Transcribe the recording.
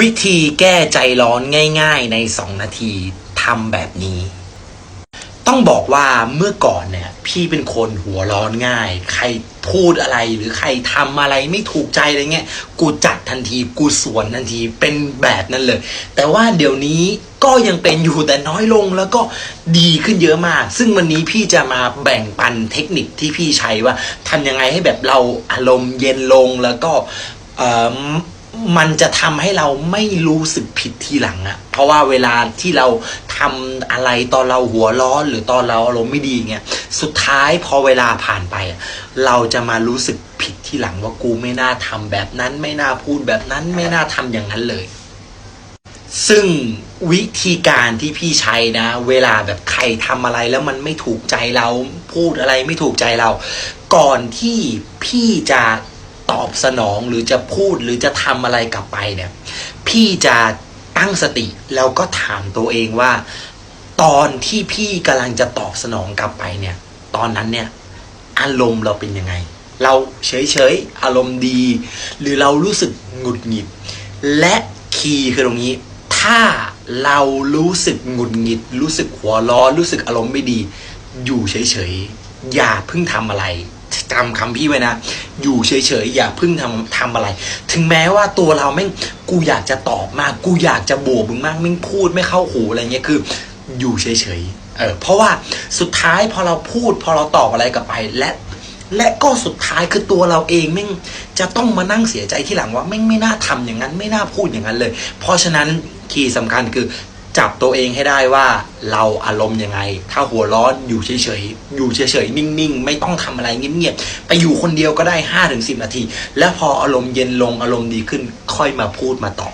วิธีแก้ใจร้อนง่าย ๆ ใน 2 นาทีทำแบบนี้ ต้องบอกว่าเมื่อก่อนเนี่ย พี่เป็นคนหัวร้อนง่าย ใครพูดอะไรหรือใครทำอะไรไม่ถูกใจอะไรเงี้ยกูจัดทันทีกูสวนทันทีเป็นแบบนั้นเลย แต่ว่าเดี๋ยวนี้ก็ยังเป็นอยู่แต่น้อยลงแล้วก็ดีขึ้นเยอะมาก ซึ่งวันนี้พี่จะมาแบ่งปันเทคนิคที่พี่ใช้ว่าทำยังไงให้แบบเราอารมณ์เย็นลงแล้วก็เออ มันจะทำให้เราไม่รู้สึกผิดทีหลังอะเพราะว่าเวลาที่เราทำอะไรตอนเราหัวร้อนหรือตอนเราอารมณ์ไม่ดีเงี้ยสุดท้ายพอเวลาผ่านไป เราจะมารู้สึกผิดทีหลังว่ากูไม่น่าทำแบบนั้นไม่น่าพูดแบบนั้นไม่น่าทำอย่างนั้นเลย ซึ่งวิธีการที่พี่ใช้นะ เวลาแบบใครทำอะไรแล้วมันไม่ถูกใจเราพูดอะไรไม่ถูกใจเรา ก่อนที่พี่จะ ตอบสนองหรือจะพูดหรือจะทำอะไรกลับไปเนี่ย พี่จะตั้งสติแล้วก็ถามตัวเองว่า ตอนที่พี่กำลังจะตอบสนองกลับไปเนี่ย ตอนนั้นเนี่ย อารมณ์เราเป็นยังไง เราเฉยๆอารมณ์ดี หรือเรารู้สึกหงุดหงิด และคีย์คือตรงนี้ ถ้าเรารู้สึกหงุดหงิด รู้สึกหัวร้อนรู้สึกอารมณ์ไม่ดี อยู่เฉยๆอย่าเพิ่งทำอะไร จำคำพี่ไว้นะ อยู่เฉยๆ อย่าพิ่งทำทำอะไร ถึงแม้ว่าตัวเราแม่งกูอยากจะตอบมาก กูอยากจะบวกมึงมากแม่งพูดไม่เข้าหูอะไรเงี้ยคือ อยู่เฉยๆเออเพราะว่าสุดท้ายพอเราพูด พอเราตอบอะไรกลับไปและและก็สุดท้ายคือตัวเราเองแม่งจะต้องมานั่งเสียใจที่หลังว่าแม่งไม่น่าทำอย่างนั้น ไม่น่าพูดอย่างนั้นเลย เพราะฉะนั้นคีย์สำคัญคือ จับตัวเองให้ได้ว่าเราอารมณ์ยังไง ถ้าหัวร้อนอยู่เฉยๆ อยู่เฉยๆ นิ่งๆ ไม่ต้องทำอะไรเงียบๆ ไปอยู่คนเดียวก็ได้ 5-10 นาที แล้วพออารมณ์เย็นลงอารมณ์ดีขึ้นค่อยมาพูดมาตอบ